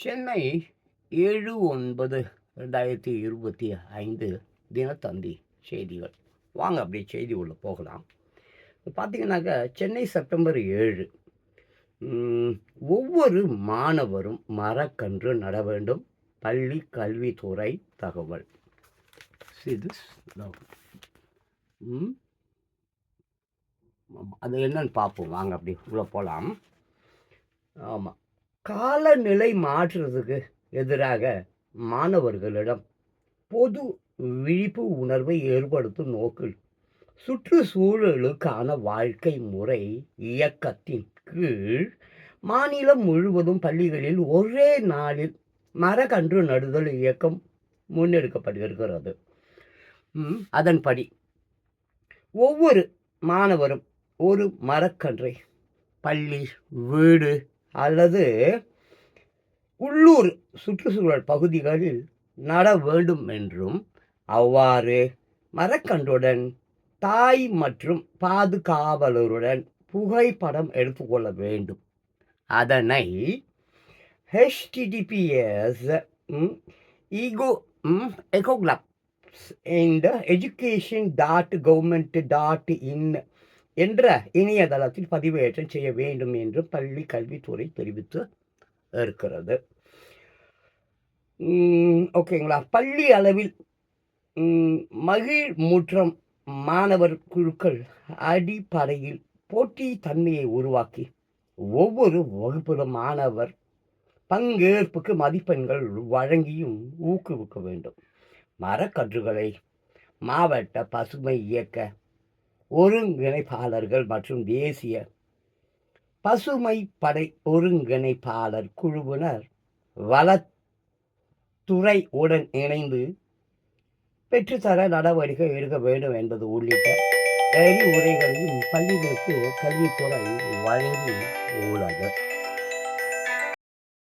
சென்னை ஏழு ஒன்பது ரெண்டாயிரத்தி இருபத்தி ஐந்து தினத்தந்தி செய்திகள். வாங்க அப்படியே செய்தி உள்ள போகலாம். பார்த்தீங்கன்னாக்கா சென்னை செப்டம்பர் ஏழு. ஒவ்வொரு மாணவரும் மரக்கன்று நட வேண்டும். பள்ளி கல்வித்துறை தகவல். See அது என்னன்னு பார்ப்போம். வாங்க அப்படி உள்ளே போகலாம் ஆமாம் காலநிலை மாற்றுறதுக்கு எதிராக மாணவர்களிடம் பொது விழிப்பு உணர்வை ஏற்படுத்தும் நோக்கில் சுற்றுச்சூழலுக்கான வாழ்க்கை முறை இயக்கத்தின் கீழ் மாநிலம் முழுவதும் பள்ளிகளில் ஒரே நாளில் மரக்கன்று நடுதல் இயக்கம் முன்னெடுக்கப்பட்டிருக்கிறது அதன்படி ஒவ்வொரு மாணவரும் ஒரு மரக்கன்றை பள்ளி வீடு அல்லது உள்ளூர் சுற்றுச்சூழல் பகுதிகளில் நட வேண்டும் என்றும் அவ்வாறு மரக்கன்றுடன் தாய் மற்றும் பாதுகாவலருடன் புகைப்படம் எடுத்துக்கொள்ள வேண்டும். அதனை ஹெச்டிடிபிஎஸ் ஈகோ எகோகிளாப்ஸ் இந்த education dot government dot in என்ற இணையதளத்தில் பதிவேற்றம் செய்ய வேண்டும் என்று பள்ளி கல்வித்துறை தெரிவித்து இருக்கிறது. ஓகேங்களா பள்ளி அளவில் மகிழ் முற்றம் மாணவர் குழுக்கள் அடிப்படையில் போட்டி தன்மையை உருவாக்கி ஒவ்வொரு வகுப்பிலும் மாணவர் பங்கேற்புக்கு மதிப்பெண்கள் வழங்கியும் ஊக்குவிக்க வேண்டும். மரக்கன்றுகளை மாவட்ட பசுமை இயக்க ஒருங்கிணைப்பாளர்கள் மற்றும் தேசிய பசுமை படை ஒருங்கிணைப்பாளர் குழுவினர் வளத்துறை உடன் இணைந்து பெற்றுத்தர நடவடிக்கை எடுக்க வேண்டும் என்பது உள்ளிட்ட நெறிமுறைகளையும் பள்ளிகளுக்கு கல்வித்துறை வழங்கி உள்ளது